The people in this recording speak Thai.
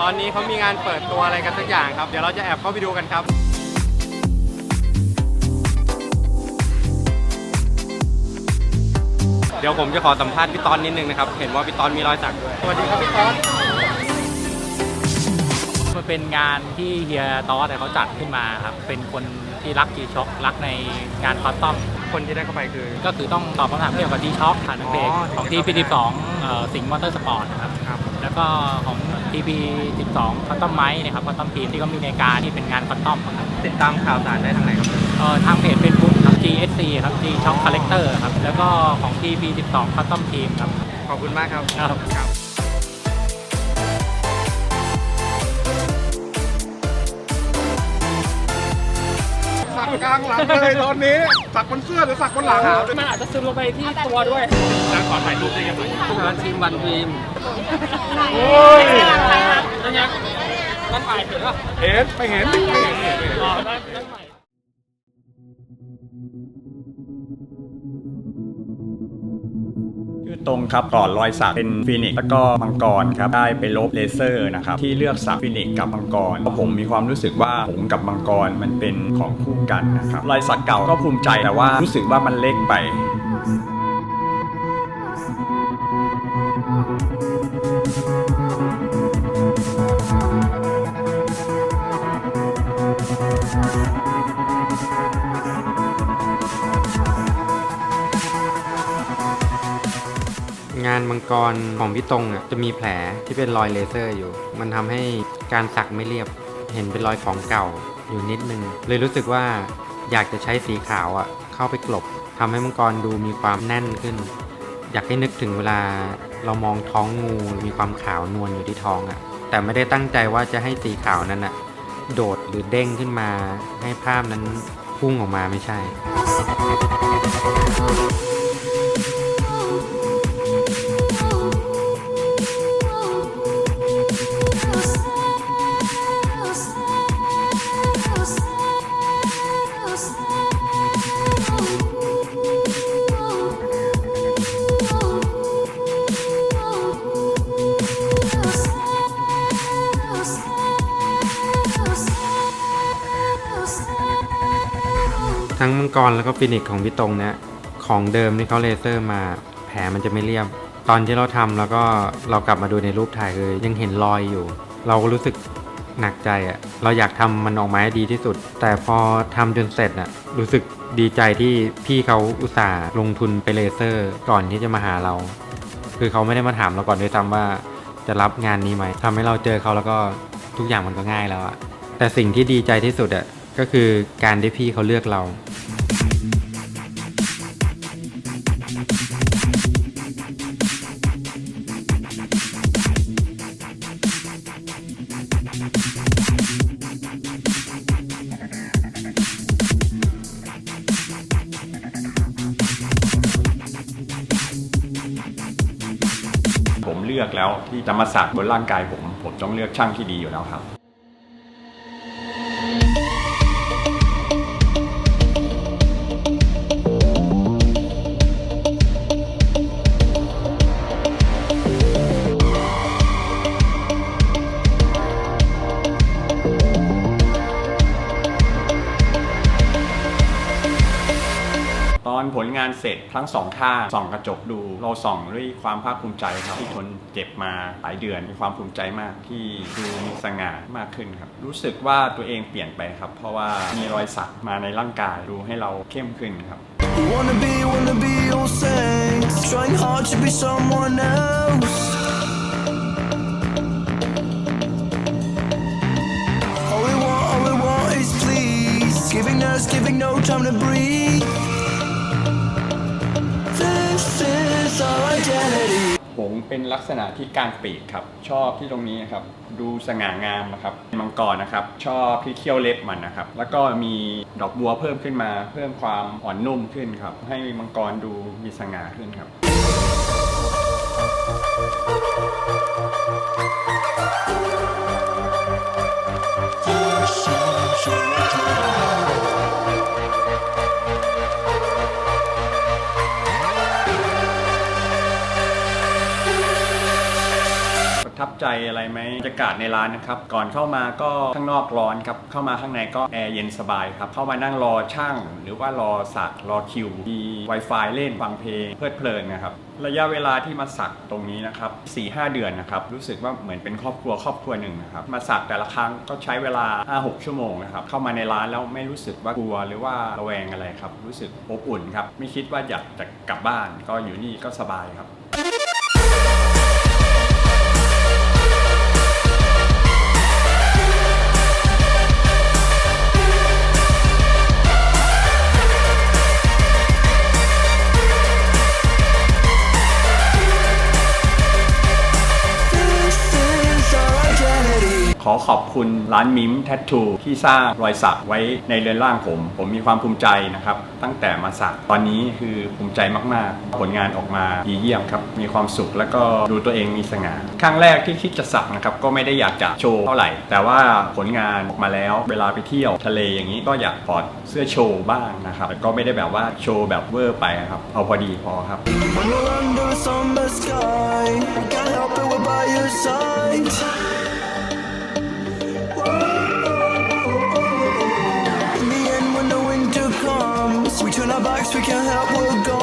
ตอนนี้เขามีงานเปิดตัวอะไรกันสักอย่างครับ เดี๋ยวเราจะแอบเข้าไปดูกันครับ เดี๋ยวผมจะขอสัมภาษณ์พี่ตอนนิดนึงนะครับ เห็นว่าพี่ตอนมีรอยสักด้วย สวัสดีครับพี่ตอน มันเป็นงานที่เฮียตอสเนี่ยเขาจัดขึ้นมาครับ เป็นคน ที่รักจีช็อครักในงานคอสตอม คนที่ได้เข้าไปคือ ก็คือต้องตอบคำถามเกี่ยวกับจีช็อคผ่านทางเพจอ๋อของที่ทีจะพีเข้าสิไปบสองสิงห์มอเตอร์สปอร์ตนะครับครับ แล้วก็ของทีพีสิบสองคอสตอมไมค์นะครับคอสตอมทีมที่ก็มีในการที่เป็นงานคอสตอมครับติดตามข่าวสารได้ทางไหนครับ เอ่อทางเพจเฟซบุ๊กครับ GSC ครับ G Shock Collector ครับแล้วก็ของ TP 12 Custom Team ครับ ขอบคุณมากครับ ครับ ครับ กกลางหลังเลยตอนนี้สักบนเสื้อหรือสักบนหลังมันอาจจะซึมลงไปที่ตัวด้วยจะขอถ่ายรูปได้ยังไงร้านทีมวันทีมโอ้ยนั่นยังนั่นถ่ายเห็นป่ะเห็นไม่เห็นไม่เห็น ตรงครับก่อนรอยสักเป็นฟีนิกซ์แล้วก็มังกรครับได้ไปลบเลเซอร์นะครับที่เลือกสักฟีนิกซ์กับมังกรเพราะผมมีความรู้สึกว่าผมกับมังกรมันเป็นของคู่กันนะครับรอยสักเก่าก็ภูมิใจแต่ว่ารู้สึกว่ามันเล็กไป มังกรของพี่ตรงอะจะมีแผลที่เป็นรอยเลเซอร์อยู่ มันทำให้การสักไม่เรียบเห็นเป็นรอยของเก่าอยู่นิดนึง เลยรู้สึกว่าอยากจะใช้สีขาวอะเข้าไปกลบทำให้มังกรดูมีความแน่นขึ้น อยากให้นึกถึงเวลาเรามองท้องงูมีความขาวนวลอยู่ที่ท้องอะแต่ไม่ได้ตั้งใจว่าจะให้สีขาวนั้นอะโดดหรือเด้งขึ้นมาให้ภาพนั้นพุ่งออกมาไม่ใช่ ทั้งมังกรแล้วก็ฟินิกของพี่ตรงเนี่ยของเดิมที่เขาเลเซอร์มาแผลมันจะไม่เรียบ ตอนที่เราทำแล้วก็เรากลับมาดูในรูปถ่ายคือยังเห็นรอยอยู่ เราก็รู้สึกหนักใจอะ่ะเราอยากทำมันออกมาให้ดีที่สุด แต่พอทำจนเสร็จอะรู้สึกดีใจที่พี่เขาอุตส่าห์ลงทุนไปเลเซอร์ก่อนที่จะมาหาเรา คือเขาไม่ได้มาถามเราก่อนด้วยซ้ำว่าจะรับงานนี้ไหมทำให้เราเจอเขาแล้วก็ทุกอย่างมันก็ง่ายแล้วอะแต่สิ่งที่ดีใจที่สุดอะ ก็คือการที่พี่เขาเลือกเรา ผมเลือกแล้วที่จะมาสักบนร่างกายผม ผมต้องเลือกช่างที่ดีอยู่แล้วครับ ลงานเสร็จทั้งสองท่าส่องกระจกดู เราส่องด้วยความภาคภูมิใจครับที่ทนเจ็บมาหลายเดือนมีความภูมิใจมากที่ดูมีสง่ามากขึ้นครับ รู้สึกว่าตัวเองเปลี่ยนไปครับ เพราะว่ามีรอยสักมาในร่างกายดูให้เราเข้มขึ้นครับ Wanna be, wanna be all saints Trying hard to be someone else All we want, all we want is please Giving us, giving no time to breathe หงเป็นลักษณะที่กลางปีกครับ ชอบที่ตรงนี้นะครับ ดูสง่างามนะครับมังกรนะครับ ชอบที่เขี้ยวเล็บมันนะครับ แล้วก็มีดอกบัวเพิ่มขึ้นมา เพิ่มความอ่อนนุ่มขึ้นครับ ให้มังกรดูมีสง่าขึ้นครับ ทับใจอะไรไหมบรรยากาศในร้านนะครับ ก่อนเข้ามาก็ข้างนอกร้อนครับ เข้ามาข้างในก็แอร์เย็นสบายครับ เข้ามานั่งรอช่าง หรือว่ารอสักรอคิว มี Wi-Fi เล่นฟังเพลงเพลิดเพลินนะครับ ระยะเวลาที่มาสักตรงนี้นะครับ4-5 เดือนนะครับ รู้สึกว่าเหมือนเป็นครอบครัวครอบครัวหนึ่งนะครับ มาสักแต่ละครั้งก็ใช้เวลา 5-6 ชั่วโมงนะครับ เข้ามาในร้านแล้วไม่รู้สึกว่ากลัวหรือว่าระแวงอะไรครับ รู้สึกอบอุ่นครับ ไม่คิดว่าอยากจะกลับบ้านก็อยู่นี่ก็สบายครับ ขอบคุณร้านมิมแท t ทูที่สร้างรอยสักไว้ในเรือนร่างผม ผมมีความภูมิใจนะครับ ตั้งแต่มาสักตอนนี้คือภูมิใจมาก ๆ ผลงานออกมาดีเยี่ยมครับ มีความสุขแล้วก็ดูตัวเองมีสง่าครั้งแรกที่คิดจะสักนะครับก็ไม่ได้อยากจะโชว์เท่าไหร่ แต่ว่าผลงานออกมาแล้ว เวลาไปเที่ยวทะเลอย่างนี้ก็อยากถอดเสื้อโชว์บ้างนะครับแต่ก็ไม่ได้แบบว่าโชว์แบบเวอร์ไปครับเอาพอดีพอครับ When we're under a summer sky, can't help it, we're by your side. We turn our backs, we can't help, we're gone.